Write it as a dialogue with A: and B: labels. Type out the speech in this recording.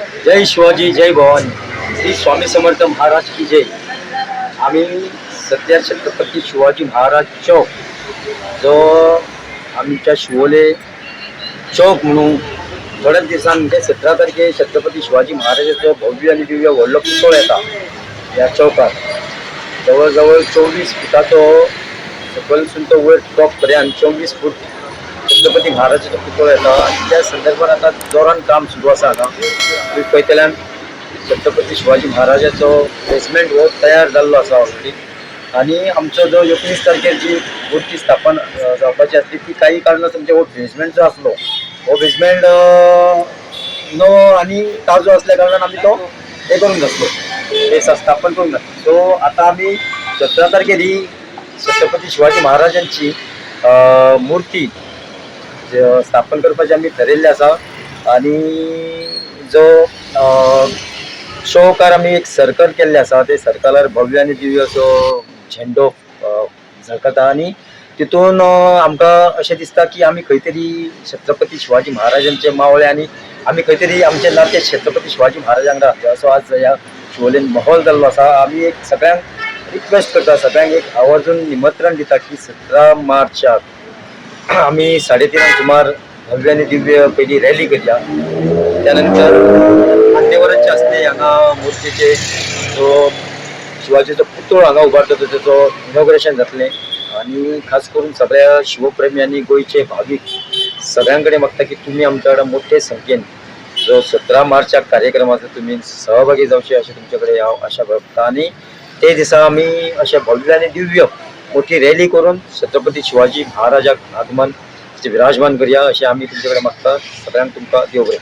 A: जय शिवाजी जय भवानी. श्री स्वामी समर्थ महाराज की जय. आम्ही सध्या छत्रपती शिवाजी महाराज चौक जो आमच्या शिवोले चौक म्हणून थोड्याच दिवसां म्हणजे सतरा तारखे छत्रपती शिवाजी महाराजाचो भव्य आणि दिव्य व्हडलो पुतळो येता ह्या चौकात. जवळजवळ चोवीस फुटाचो सकलसून तो वयर टॉप पर्यंत चोवीस फूट छत्रपती महाराजाचो पुतळो येता आणि त्या संदर्भात आता जोरान काम सुरू आसा हांगा तुम्ही पळयतल्यान छत्रपती शिवाजी महाराजाचो बेसमेंट हो तयार जाल्लो आसा ऑलरेडी आणि आमचो जो एकोणीस तारखेर जी मूर्ती स्थापन जावपाची आसली ती काही कारणास्तव म्हणजे हो बेसमेंट जो आसलो हो बेजमेंट नो आणि ताजो असल्या कारणान आमी तो हे करून घातलो. हे स- स्थापन करून घातलो. सो आता आम्ही सतरा तारखेर ही छत्रपती शिवाजी महाराजांची मूर्ती स्थापन करपाचे आम्ही ठरयल्ले आसा आणि जो शोकार आमी एक सर्कल केल्ले आसा ते सर्कलार भव्य आनी दिव्य असो झेंडो झळकता आणि तितून आमकां अशें दिसता की आमी खंय तरी छत्रपती शिवाजी महाराजांचे मावळे आणि आमी खंय तरी आमचे नाते छत्रपती शिवाजी महाराजांक राखले असो आज ह्या शिवोलेन माहोल जाल्लो आसा आमी एक सगळ्यांक रिक्वेस्ट करता. सगळ्यांक एक आवर्जून निमंत्रण दिता की सतरा मार्चाक आम्ही साडेतीन सुमार भव्य आणि दिव्य पहिली रॅली करया. त्यानंतर मान्यवरांचे असते हांगा मूर्तीचे. जो शिवाजीचो पुतळो हांगा उबारलो तो त्याचो इनॉग्रेशन जातलें आणि खास करून सगळ्या शिवप्रेमी आणि गोंयचे भावीक सगळ्यां कडेन मागता की तुमी आमच्या कडेन मोठे संख्येन जो सतरा मार्चाक कार्यक्रमाचो तुमी सहभागी जावचे अशें तुमचे कडेन हांव आशा करता आणि ते दिसा आमी अशे भव्य आणि दिव्य मोठी रॅली करून छत्रपती शिवाजी महाराजाक आगमन विराजमान करूया अशें आमी तुमचे कडेन मागता. सगळ्यांक तुमकां देव बरें